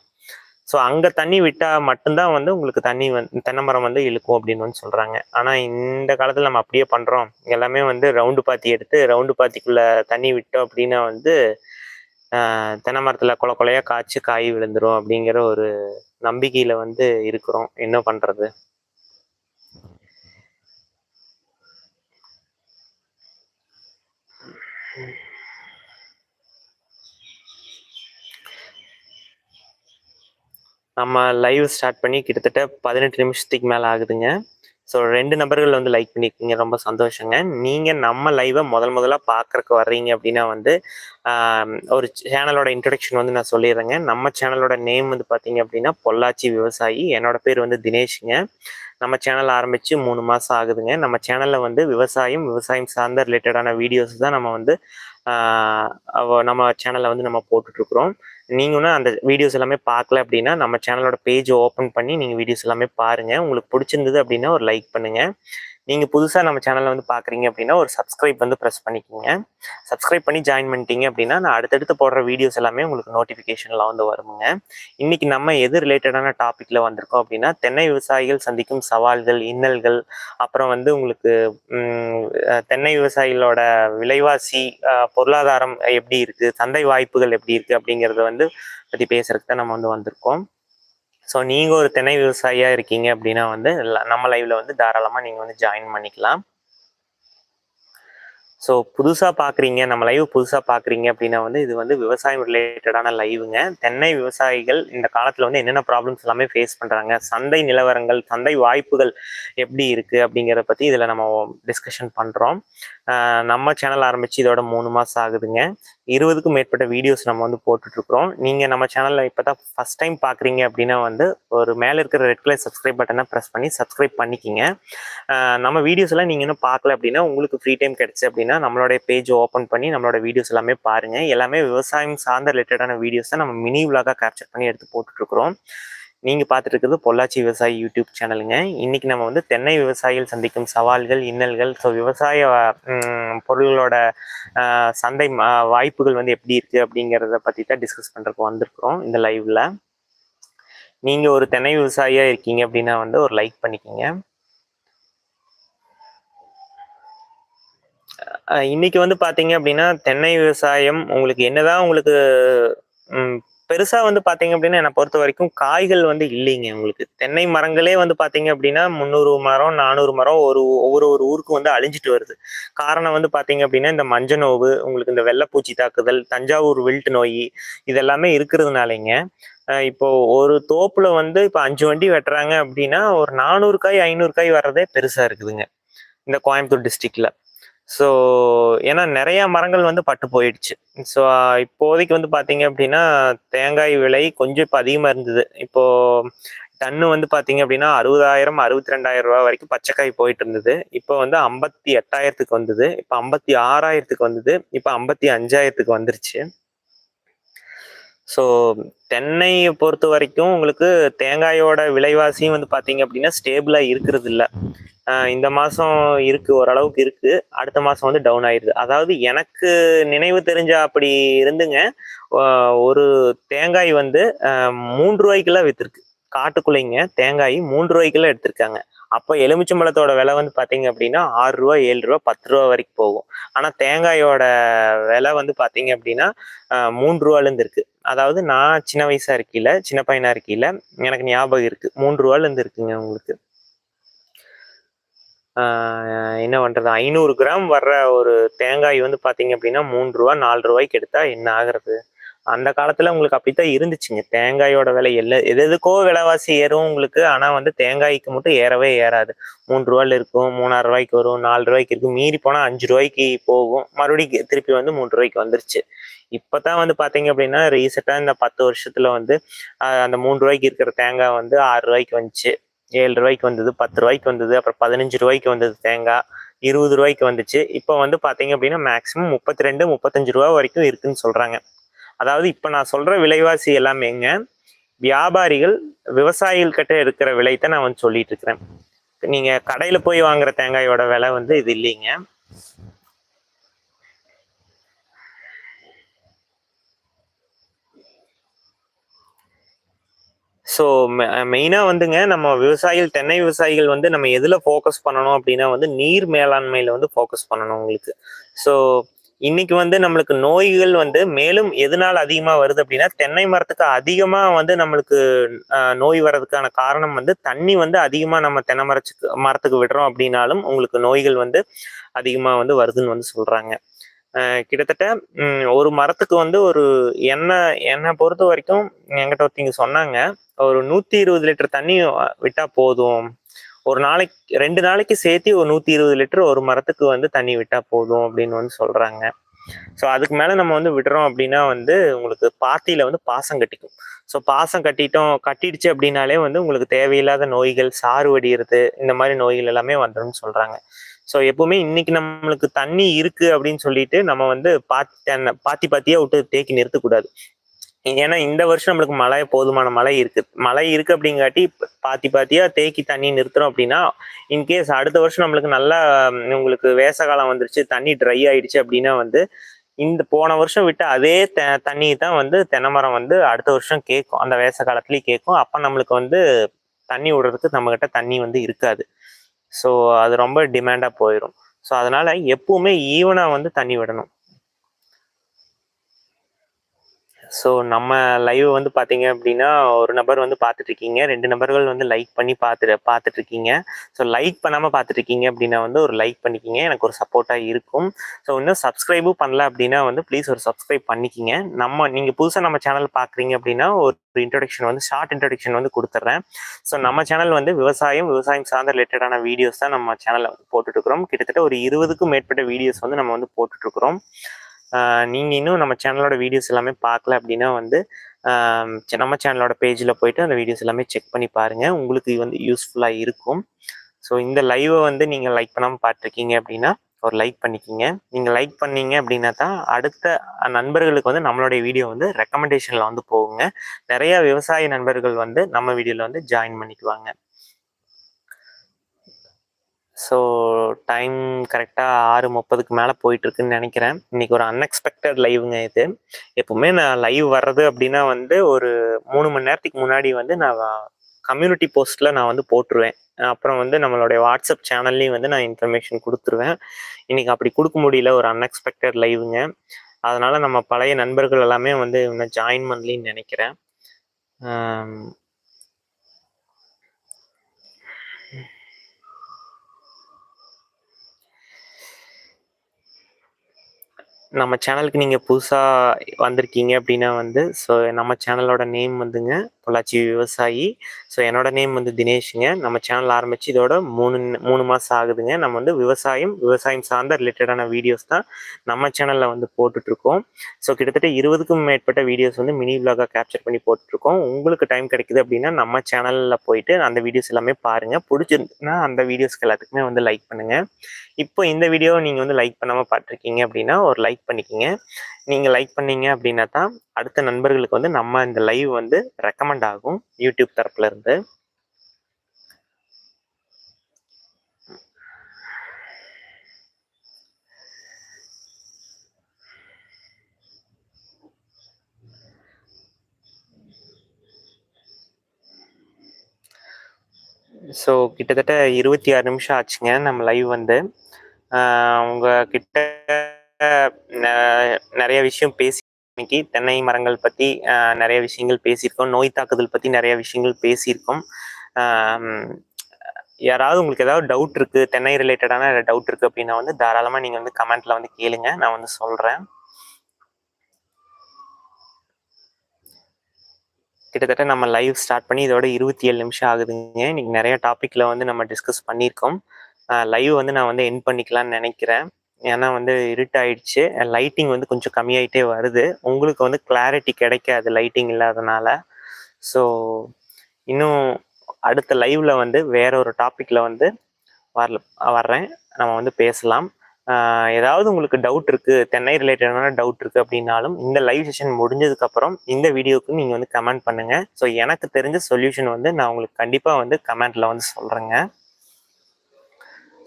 ஸோ அங்கே தண்ணி விட்டால் மட்டும்தான் வந்து உங்களுக்கு தண்ணி வந்து தென்னை மரம் வந்து இழுக்கும் அப்படின்னு வந்து சொல்கிறாங்க ஆனால் இந்த காலத்தில் நம்ம அப்படியே பண்ணுறோம் எல்லாமே வந்து ரவுண்டு பாத்தி எடுத்து ரவுண்டு பாத்திக்குள்ளே தண்ணி விட்டோம் அப்படின்னா வந்து தென்னை மரத்தில் கொலை கொலையாக காய்ச்சி காய் விழுந்துடும் அப்படிங்கிற ஒரு நம்பிக்கையில் வந்து இருக்கிறோம். என்ன பண்ணுறது நம்ம லைவ் ஸ்டார்ட் பண்ணி கிட்டத்தட்ட பதினெட்டு நிமிஷத்துக்கு மேலே ஆகுதுங்க. ஸோ ரெண்டு நபர்கள் வந்து லைக் பண்ணியிருக்கீங்க ரொம்ப சந்தோஷங்க. நீங்கள் நம்ம லைவை முதல் முதலாக பார்க்கறக்கு வர்றீங்க அப்படின்னா வந்து ஒரு சேனலோட இன்ட்ரடக்ஷன் வந்து நான் சொல்லிடுறேங்க. நம்ம சேனலோட நேம் வந்து பார்த்தீங்க அப்படின்னா பொள்ளாச்சி விவசாயி. என்னோட பேர் வந்து தினேஷுங்க. நம்ம சேனல் ஆரம்பித்து மூணு மாதம் ஆகுதுங்க. நம்ம சேனலில் வந்து விவசாயம் விவசாயம் சார்ந்த ரிலேட்டடான வீடியோஸ் தான் நம்ம வந்து நம்ம சேனலில் வந்து நம்ம போட்டுட்ருக்குறோம் நீங்கள் நீங்களும் அந்த வீடியோஸ் எல்லாமே பார்க்கல அப்படின்னா நம்ம சேனலோட பேஜ் ஓப்பன் பண்ணி நீங்கள் வீடியோஸ் எல்லாமே பாருங்கள் உங்களுக்கு பிடிச்சிருந்தது அப்படின்னா ஒரு லைக் பண்ணுங்கள் நீங்கள் புதுசாக நம்ம சேனலை வந்து பார்க்குறீங்க அப்படின்னா ஒரு சப்ஸ்கிரைப் வந்து ப்ரெஸ் பண்ணிக்கோங்க. சப்ஸ்கிரைப் பண்ணி ஜாயின் பண்ணிட்டீங்க அப்படின்னா நான் அடுத்தடுத்து போடுற வீடியோஸ் எல்லாமே உங்களுக்கு நோட்டிஃபிகேஷன்லாம் வந்து வருமுங்க. இன்னைக்கு நம்ம எது ரிலேட்டடான டாப்பிக்கில் வந்திருக்கோம் அப்படின்னா தென்னை விவசாயிகள் சந்திக்கும் சவால்கள் இன்னல்கள் அப்புறம் வந்து உங்களுக்கு தென்னை விவசாயிகளோட விலைவாசி பொருளாதாரம் எப்படி இருக்குது சந்தை வாய்ப்புகள் எப்படி இருக்குது அப்படிங்கிறத வந்து பற்றி பேசுறதுக்கு தான் நம்ம வந்து வந்திருக்கோம். ஸோ நீங்க ஒரு தென்னை விவசாயியா இருக்கீங்க அப்படின்னா வந்து நம்ம லைவ்ல வந்து தாராளமாக நீங்க வந்து ஜாயின் பண்ணிக்கலாம். ஸோ புதுசாக பார்க்குறீங்க நம்ம லைவ் புதுசாக பார்க்குறீங்க அப்படின்னா வந்து இது வந்து விவசாயம் ரிலேட்டடான லைவுங்க தென்னை விவசாயிகள் இந்த காலத்தில் வந்து என்னென்ன ப்ராப்ளம்ஸ் எல்லாமே ஃபேஸ் பண்ணுறாங்க சந்தை நிலவரங்கள் சந்தை வாய்ப்புகள் எப்படி இருக்குது அப்படிங்கிறத பற்றி இதில் நம்ம டிஸ்கஷன் பண்ணுறோம் நம்ம சேனல் ஆரம்பித்து இதோட மூணு மாதம் ஆகுதுங்க. இருபதுக்கும் மேற்பட்ட வீடியோஸ் நம்ம வந்து போட்டுட்ருக்குறோம். நீங்கள் நம்ம சேனலில் இப்போ தான் ஃபஸ்ட் டைம் பார்க்குறீங்க அப்படின்னா வந்து ஒரு மேலே இருக்கிற ரெட் கலர் சப்ஸ்கிரைப் பட்டனை ப்ரெஸ் பண்ணி சப்ஸ்கிரைப் பண்ணிக்கிங்க. நம்ம வீடியோஸ் எல்லாம் நீங்கள் இன்னும் பார்க்கல அப்படின்னா உங்களுக்கு ஃப்ரீ டைம் கிடச்சி அப்படின்னா நம்மளோட பேஜ் ஓப்பன் பண்ணி நம்மளோட வீடியோஸ் எல்லாமே பாருங்கள் எல்லாமே விவசாயம் சார்ந்த ரிலேட்டடான வீடியோஸ் தான் நம்ம மினி விலாகாக கேப்சர் பண்ணி எடுத்து போட்டுட்ருக்குறோம். நீங்கள் பார்த்துட்டு இருக்கிறது பொள்ளாச்சி விவசாயி யூடியூப் சேனலுங்க. இன்னைக்கு நம்ம வந்து தென்னை விவசாயிகள் சந்திக்கும் சவால்கள் இன்னல்கள் ஸோ விவசாய பொருள்களோட சந்தை வாய்ப்புகள் வந்து எப்படி இருக்கு அப்படிங்கிறத பற்றி தான் டிஸ்கஸ் பண்ணுறதுக்கு வந்திருக்கிறோம் இந்த லைவ்ல நீங்கள் ஒரு தென்னை விவசாயியாக இருக்கீங்க அப்படின்னா வந்து ஒரு லைக் பண்ணிக்கோங்க. இன்னைக்கு வந்து பாத்தீங்க அப்படின்னா தென்னை விவசாயம் உங்களுக்கு என்னதான் உங்களுக்கு பெருசா வந்து பாத்தீங்க அப்படின்னா என்னை பொறுத்த வரைக்கும் காய்கள் வந்து இல்லைங்க உங்களுக்கு. தென்னை மரங்களே வந்து பாத்தீங்க அப்படின்னா முந்நூறு மரம் நானூறு மரம் ஒரு ஒவ்வொரு ஒரு ஊருக்கு வந்து அழிஞ்சிட்டு வருது. காரணம் வந்து பாத்தீங்க அப்படின்னா இந்த மஞ்ச நோவு உங்களுக்கு இந்த வெள்ளைப்பூச்சி தாக்குதல் தஞ்சாவூர் வில்ட் நோய் இதெல்லாமே இருக்கிறதுனாலங்க. இப்போ ஒரு தோப்புல வந்து இப்போ அஞ்சு வண்டி வெட்டுறாங்க அப்படின்னா ஒரு நானூறு காய் ஐநூறு காய் வர்றதே பெருசா இருக்குதுங்க. இந்த கோயம்புத்தூர் டிஸ்ட்ரிக்ட்ல ஸோ ஏன்னா நிறைய மரங்கள் வந்து பட்டு போயிடுச்சு. ஸோ இப்போதைக்கு வந்து பார்த்தீங்க அப்படின்னா தேங்காய் விலை கொஞ்சம் இப்போ அதிகமாக இருந்தது. இப்போ டன்னு வந்து பார்த்தீங்க அப்படின்னா அறுபதாயிரம் அறுபத்தி ரெண்டாயிரம் ரூபா வரைக்கும் பச்சைக்காய் போயிட்டு இருந்தது. இப்போ வந்து ஐம்பத்தி எட்டாயிரத்துக்கு வந்தது. இப்போ ஐம்பத்தி ஆறாயிரத்துக்கு வந்தது. இப்போ ஐம்பத்தி அஞ்சாயிரத்துக்கு வந்துருச்சு. ஸோ தென்னையை பொறுத்த வரைக்கும் உங்களுக்கு தேங்காயோட விலைவாசியும் வந்து பார்த்தீங்க அப்படின்னா ஸ்டேபிளாக இருக்கிறது இல்லை. இந்த மாதம் இருக்குது ஓரளவுக்கு இருக்குது அடுத்த மாதம் வந்து டவுன் ஆயிடுது அதாவது எனக்கு நினைவு தெரிஞ்ச அப்படி இருந்துங்க ஒரு தேங்காய் வந்து மூன்று ரூபாய்க்குலாம் விற்றுருக்கு காட்டுக்குள்ளைங்க தேங்காய் மூன்று ரூபாய்க்குலாம் எடுத்திருக்காங்க. அப்போ எலுமிச்சம்பழத்தோட விலை வந்து பார்த்தீங்க அப்படின்னா ஆறு ரூபா ஏழு ரூபா பத்து ரூபா வரைக்கும் போகும். ஆனால் தேங்காயோட விலை வந்து பார்த்தீங்க அப்படின்னா மூன்று ரூபாலேருந்து இருக்குது அதாவது நான் சின்ன வயசா இருக்கையில சின்ன பையனா இருக்கையில எனக்கு ஞாபகம் இருக்கு. மூன்று ரூபாலேருந்து இருக்குங்க உங்களுக்கு. என்ன பண்றது? ஐநூறு கிராம் வர்ற ஒரு தேங்காய் வந்து பாத்தீங்க அப்படின்னா மூன்று ரூபா நாலு ரூபாய்க்கு எடுத்தா என்ன ஆகுறது? அந்த காலத்துல உங்களுக்கு அப்படித்தான் இருந்துச்சுங்க. தேங்காயோட விலை எல்லா எது எதுக்கோ விலைவாசி ஏறும் உங்களுக்கு. ஆனா வந்து தேங்காய்க்கு மட்டும் ஏறவே ஏறாது. மூன்று ரூபாயில இருக்கும் மூணாறு ரூபாய்க்கு வரும் நாலு ரூபாய்க்கு இருக்கும். மீறி போனா அஞ்சு ரூபாய்க்கு போகும். மறுபடியும் திருப்பி வந்து மூன்று ரூபாய்க்கு வந்துருச்சு. இப்பதான் வந்து பாத்தீங்க அப்படின்னா ரீசெண்டா இந்த பத்து வருஷத்துல வந்து அந்த மூன்று ரூபாய்க்கு இருக்கிற தேங்காய் வந்து ஆறு ரூபாய்க்கு வந்துச்சு. ஏழு ரூபாய்க்கு வந்தது பத்து ரூபாய்க்கு வந்தது அப்புறம் பதினஞ்சு ரூபாய்க்கு வந்தது தேங்காய். இருபது ரூபாய்க்கு வந்துச்சு. இப்போ வந்து பாத்தீங்க அப்படின்னா மேக்ஸிமம் முப்பத்தி ரெண்டு முப்பத்தஞ்சு ரூபா வரைக்கும் இருக்குன்னு சொல்றாங்க. அதாவது இப்போ நான் சொல்ற விலைவாசி எல்லாமேங்க வியாபாரிகள் விவசாயிகள் கிட்ட இருக்கிற விலைத்தை நான் வந்து சொல்லிட்டு இருக்கிறேன் நீங்க கடையில போய் வாங்குற தேங்காயோட விலை வந்து இது இல்லைங்க. ஸோ மெயினாக வந்துங்க நம்ம விவசாயிகள் தென்னை விவசாயிகள் வந்து நம்ம எதில் ஃபோக்கஸ் பண்ணணும் அப்படின்னா வந்து நீர் மேலாண்மையில் வந்து ஃபோக்கஸ் பண்ணணும் உங்களுக்கு. ஸோ இன்னைக்கு வந்து நம்மளுக்கு நோய்கள் வந்து மேலும் எதனால் அதிகமாக வருது அப்படின்னா தென்னை மரத்துக்கு அதிகமாக வந்து நம்மளுக்கு நோய் வர்றதுக்கான காரணம் வந்து தண்ணி வந்து அதிகமாக நம்ம தென்னை மரத்துக்கு மரத்துக்கு விடுறோம் அப்படின்னாலும் உங்களுக்கு நோய்கள் வந்து அதிகமாக வந்து வருதுன்னு வந்து சொல்கிறாங்க கிட்டத்தட்ட ஒரு மரத்துக்கு வந்து ஒரு எண்ணெய் எண்ணெய் பொறுத்த வரைக்கும் என்கிட்ட ஒருத்தங்க சொன்னாங்க ஒரு நூற்றி இருபது லிட்டர் தண்ணி விட்டால் போதும். ஒரு நாளைக்கு ரெண்டு நாளைக்கு சேர்த்து ஒரு நூத்தி இருபது லிட்டர் ஒரு மரத்துக்கு வந்து தண்ணி விட்டா போதும் அப்படின்னு வந்து சொல்றாங்க. ஸோ அதுக்கு மேலே நம்ம வந்து விடுறோம் அப்படின்னா வந்து உங்களுக்கு பாத்தியில் வந்து பாசம் கட்டிக்கும். ஸோ பாசம் கட்டிட்டோம் கட்டிடுச்சு அப்படின்னாலே வந்து உங்களுக்கு தேவையில்லாத நோய்கள் சாறு வடிகிறது இந்த மாதிரி நோய்கள் எல்லாமே வந்துடும் சொல்கிறாங்க ஸோ எப்பவுமே இன்னைக்கு நம்மளுக்கு தண்ணி இருக்கு அப்படின்னு சொல்லிட்டு நம்ம வந்து பாத்தி பாத்தி பாத்தியா விட்டு தேக்கி நிறுத்தக்கூடாது. ஏன்னா இந்த வருஷம் நம்மளுக்கு மழை போதுமான மழை இருக்கு. மழை இருக்கு அப்படிங்காட்டி பாத்தி பாத்தியா தேக்கி தண்ணி நிறுத்துறோம் அப்படின்னா இன்கேஸ் அடுத்த வருஷம் நம்மளுக்கு நல்லா உங்களுக்கு வேச காலம் வந்துருச்சு தண்ணி ட்ரை ஆயிடுச்சு அப்படின்னா வந்து இந்த போன வருஷம் விட்டு அதே த தண்ணி தான் வந்து தென்னை மரம் வந்து அடுத்த வருஷம் கேட்கும் அந்த வேச காலத்துலயும் கேட்கும் அப்ப நம்மளுக்கு வந்து தண்ணி விடுறதுக்கு நம்ம கிட்ட தண்ணி வந்து இருக்காது. ஸோ அது ரொம்ப டிமாண்டா போயிடும் ஸோ அதனால எப்பவுமே ஈவனா வந்து தண்ணி விடணும். ஸோ நம்ம லைவ் வந்து பார்த்தீங்க அப்படின்னா ஒரு நபர் வந்து பார்த்துட்ருக்கீங்க ரெண்டு நபர்கள் வந்து லைக் பண்ணி பார்த்துட்டு பார்த்துட்ருக்கீங்க ஸோ லைக் பண்ணாமல் பார்த்துட்ருக்கீங்க அப்படின்னா வந்து ஒரு லைக் பண்ணிக்கிங்க. எனக்கு ஒரு சப்போர்ட்டாக இருக்கும். ஸோ இன்னும் சப்ஸ்கிரைபும் பண்ணல அப்படின்னா வந்து ப்ளீஸ் ஒரு சப்ஸ்கிரைப் பண்ணிக்கிங்க. நம்ம நீங்கள் புதுசாக நம்ம சேனல் பார்க்குறீங்க அப்படின்னா ஒரு இன்ட்ரொடக்ஷன் வந்து ஷார்ட் இன்ட்ரொடக்ஷன் வந்து கொடுத்துட்றேன். ஸோ நம்ம சேனல் வந்து விவசாயம் விவசாயம் சார்ந்த ரிலேட்டடான வீடியோஸ் தான் நம்ம சேனலில் போட்டுட்ருக்குறோம். கிட்டத்தட்ட ஒரு இருபதுக்கும் மேற்பட்ட வீடியோஸ் வந்து நம்ம வந்து போட்டுட்ருக்குறோம். நீங்கள் இன்னும் நம்ம சேனலோட வீடியோஸ் எல்லாமே பார்க்கல அப்படின்னா வந்து சே- நம்ம சேனலோட பேஜில் போயிட்டு அந்த வீடியோஸ் எல்லாமே செக் பண்ணி பாருங்கள் உங்களுக்கு இது வந்து யூஸ்ஃபுல்லாக இருக்கும். ஸோ இந்த லைவை வந்து நீங்கள் லைக் பண்ணாமல் பார்த்துருக்கீங்க அப்படின்னா ஒரு லைக் பண்ணிக்கிங்க. நீங்கள் லைக் பண்ணீங்க அப்படின்னா தான் அடுத்த நண்பர்களுக்கு வந்து நம்மளுடைய வீடியோ வந்து ரெக்கமெண்டேஷனில் வந்து போகுங்க. நிறையா விவசாய நண்பர்கள் வந்து நம்ம வீடியோவில் வந்து ஜாயின் பண்ணிக்குவாங்க. ஸோ டைம் கரெக்டாக ஆறு முப்பதுக்கு மேலே போயிட்டுருக்குன்னு நினைக்கிறேன். இன்னைக்கு ஒரு அன்எக்ஸ்பெக்டட் லைவுங்க இது. எப்போவுமே நான் லைவ் வர்றது அப்படின்னா வந்து ஒரு மூணு மணி நேரத்துக்கு முன்னாடி வந்து நான் கம்யூனிட்டி போஸ்ட்டில் நான் வந்து போட்டுருவேன். அப்புறம் வந்து நம்மளுடைய வாட்ஸ்அப் சேனல்லையும் வந்து நான் இன்ஃபர்மேஷன் கொடுத்துருவேன். இன்றைக்கி அப்படி கொடுக்க முடியல ஒரு அன்எக்ஸ்பெக்டட் லைவுங்க அதனால் நம்ம பழைய நண்பர்கள் எல்லாமே வந்து இன்னும் ஜாயின் பண்ணலின்னு நினைக்கிறேன். நம்ம சேனலுக்கு நீங்கள் புதுசாக வந்திருக்கீங்க அப்படின்னா வந்து ஸோ நம்ம சேனலோட நேம் வந்துங்க பொள்ளாச்சி விவசாயி. ஸோ என்னோட நேம் வந்து தினேஷுங்க. நம்ம சேனல் ஆரம்பித்து இதோட மூணு மூணு மாதம் ஆகுதுங்க. நம்ம வந்து விவசாயம் விவசாயம் சார்ந்த ரிலேட்டடான வீடியோஸ் தான் நம்ம சேனலில் வந்து போட்டுட்ருக்கோம். ஸோ கிட்டத்தட்ட இருபதுக்கும் மேற்பட்ட வீடியோஸ் வந்து மினி விலாகாக கேப்சர் பண்ணி போட்டுட்ருக்கோம். உங்களுக்கு டைம் கிடைக்குது அப்படின்னா நம்ம சேனலில் போயிட்டு அந்த வீடியோஸ் எல்லாமே பாருங்கள் பிடிச்சிருந்துன்னா அந்த வீடியோஸ்க்கு எல்லாத்துக்குமே வந்து லைக் பண்ணுங்கள் இப்போ இந்த வீடியோவை நீங்கள் வந்து லைக் பண்ணாமல் பார்த்துருக்கீங்க அப்படின்னா ஒரு லைக் பண்ணிக்கிங்க. நீங்கள் லைக் பண்ணீங்க அப்படின்னா தான் அடுத்த நண்பர்களுக்கு வந்து நம்ம இந்த லைவ் வந்து ரெக்கமெண்ட் ஆகும் யூடியூப் தரப்புல இருந்து. ஸோ கிட்டத்தட்ட இருபத்தி ஆறு நிமிஷம் ஆச்சுங்க நம்ம லைவ் வந்து. ஆஹ் உங்க கிட்ட நிறைய விஷயம் பேசி இன்னைக்கு தென்னை மரங்கள் பத்தி நிறைய விஷயங்கள் பேசியிருக்கோம். நோய் தாக்குதல் பத்தி நிறைய விஷயங்கள் பேசியிருக்கோம். யாராவது உங்களுக்கு ஏதாவது டவுட் இருக்கு தென்னை ரிலேட்டடான டவுட் இருக்கு அப்படின்னா வந்து தாராளமா நீங்க வந்து கமெண்ட்ல வந்து கேளுங்க. நான் வந்து சொல்றேன். கிட்டத்தட்ட நம்ம லைவ் ஸ்டார்ட் பண்ணி இதோட இருபத்தி ஏழு நிமிஷம் ஆகுதுங்க. இன்னைக்கு நிறைய டாபிக்ல வந்து நம்ம டிஸ்கஸ் பண்ணியிருக்கோம். லைவ் வந்து நான் வந்து என் பண்ணிக்கலாம்னு நினைக்கிறேன். ஏன்னா வந்து இருட் ஆயிடுச்சு. லைட்டிங் வந்து கொஞ்சம் கம்மியாயிட்டே வருது. உங்களுக்கு வந்து கிளாரிட்டி கிடைக்காது லைட்டிங் இல்லாதனால. ஸோ இன்னும் அடுத்த லைவ்ல வந்து வேற ஒரு டாப்பிக்ல வந்து வரல வர்றேன். நம்ம வந்து பேசலாம். ஏதாவது உங்களுக்கு டவுட் இருக்குது தென்னை ரிலேட்டடான டவுட் இருக்குது அப்படின்னாலும் இந்த லைவ் செஷன் முடிஞ்சதுக்கப்புறம் இந்த வீடியோக்கு நீங்கள் வந்து கமெண்ட் பண்ணுங்கள் ஸோ எனக்கு தெரிஞ்ச சொல்யூஷன் வந்து நான் உங்களுக்கு கண்டிப்பாக வந்து கமெண்ட்டில் வந்து சொல்கிறேங்க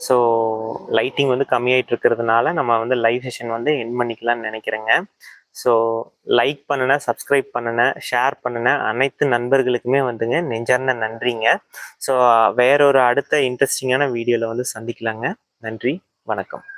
ஸோ லைட்டிங் வந்து கம்மியாயிட்டு இருக்கிறதுனால நம்ம வந்து லைவ் செஷன் வந்து என் பண்ணிக்கலாம்னு நினைக்கிறேங்க. ஸோ லைக் பண்ணுன சப்ஸ்கிரைப் பண்ணுன ஷேர் பண்ணுன அனைத்து நண்பர்களுக்குமே வந்துங்க நெஞ்சார்ந்த நன்றிங்க. ஸோ வேறொரு அடுத்த இன்ட்ரெஸ்டிங்கான வீடியோவில் வந்து சந்திக்கலாங்க. நன்றி வணக்கம்.